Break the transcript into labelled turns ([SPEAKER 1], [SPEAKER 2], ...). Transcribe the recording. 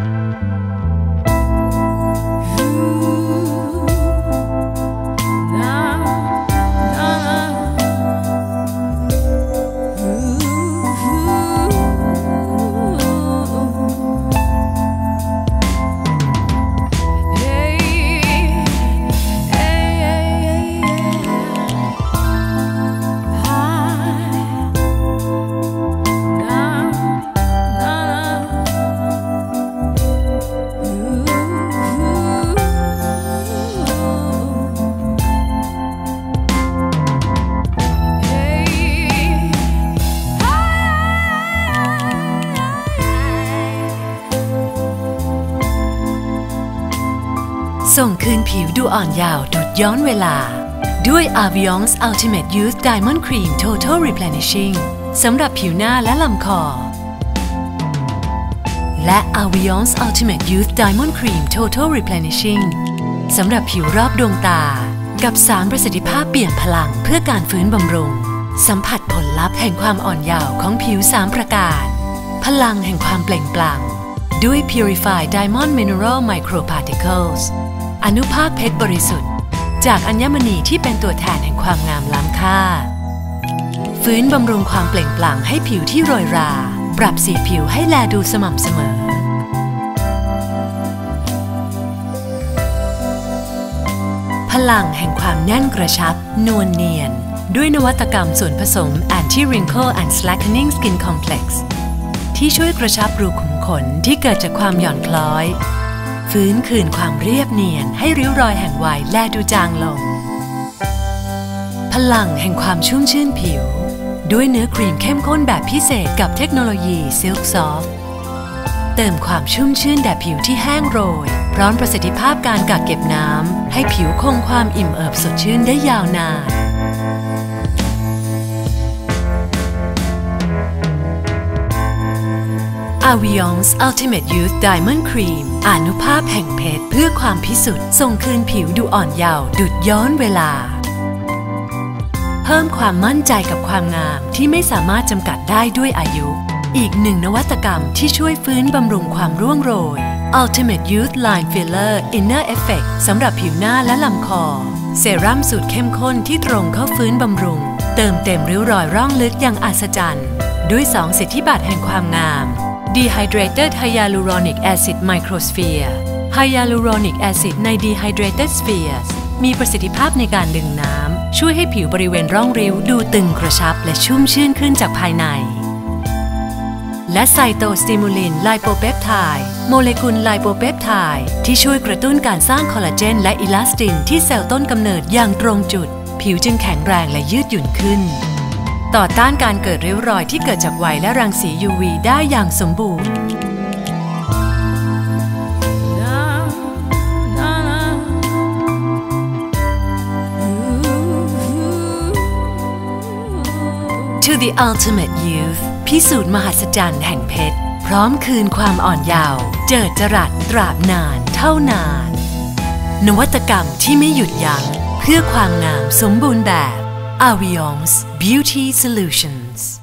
[SPEAKER 1] Thank you. ส่งคืนผิวดูอ่อนยาวดุดย้อนเวลา ด้วย Avion's Ultimate Youth Diamond Cream Total Replenishing สำหรับผิวหน้าและลำคอ และ Avion's Ultimate Youth Diamond Cream Total Replenishing สำหรับผิวรอบดวงตา กับ3ประสิทธิภาพเปลี่ยนพลังเพื่อการฟื้นบำรุง สัมผัสผลลัพธ์แห่งความอ่อนเยาว์ของผิว3ประการ พลังแห่งความเปล่งปลั่งด้วย Purified Diamond Mineral Microparticles อนุภาคเพชรบริสุทธิ์ จากอัญมณีที่เป็นตัวแทนแห่งความงามล้ำค่า ฟื้นบำรุงความเปล่งปลั่งให้ผิวที่โรยรา ปรับสีผิวให้แลดูสม่ำเสมอ พลังแห่งความแน่นกระชับ นวลเนียน ด้วยนวัตกรรมส่วนผสม Anti Wrinkle and Slackening Skin Complex ที่ช่วยกระชับรูขุมขนที่เกิดจากความหย่อนคล้อย ฟื้นคืนความเรียบเนียนให้ริ้วรอยแห่งวัยแลดูจางลง พลังแห่งความชุ่มชื่นผิว ด้วยเนื้อครีมเข้มข้นแบบพิเศษกับเทคโนโลยี Silk Soft เติมความชุ่มชื่นแด่ผิวที่แห้งโรย พร้อมประสิทธิภาพการกักเก็บน้ำให้ผิวคงความอิ่มเอิบสดชื่นได้ยาวนาน Avion's Ultimate Youth Diamond Cream อนุภาพแห่งเพชรเพื่อความพิสุทธิ์ส่งคืนผิวดูอ่อนเยาว์ดุดย้อนเวลา เพิ่มความมั่นใจกับความงามที่ไม่สามารถจำกัดได้ด้วยอายุ อีกหนึ่งนวัตกรรมที่ช่วยฟื้นบำรุงความร่วงโรย Ultimate Youth Line Filler Inner Effect สำหรับผิวหน้าและลำคอ เซรั่มสูตรเข้มข้นที่ตรงเข้าฟื้นบำรุง เติมเต็มริ้วรอยร่องลึกอย่างอัศจรรย์ ด้วยสองสิทธิบัตรแห่งความงาม Dehydrated Hyaluronic Acid Microsphere Hyaluronic Acid ใน Dehydrated Spheres มีประสิทธิภาพในการดึงน้ำ ช่วยให้ผิวบริเวณร่องริ้วดูตึงกระชับและชุ่มชื่นขึ้นจากภายใน และไซโตสติมูลินไลโปเปปไทด์โมเลกุลไลโปเปปไทด์ที่ช่วยกระตุ้นการสร้างคอลลาเจนและอิลาสตินที่เซลล์ต้นกำเนิดอย่างตรงจุด ผิวจึงแข็งแรงและยืดหยุ่นขึ้น ต่อต้านการเกิดริ้วรอยที่เกิดจากวัยและรังสี UV ได้อย่างสมบูรณ์ To the ultimate youth พิสูจน์มหัศจรรย์แห่งเพชร พร้อมคืนความอ่อนเยาว์เจิดจรัสตราบนานเท่านาน นวัตกรรมที่ไม่หยุดยัง้งเพื่อความงามสมบูรณ์แบบ Avion's Beauty Solutions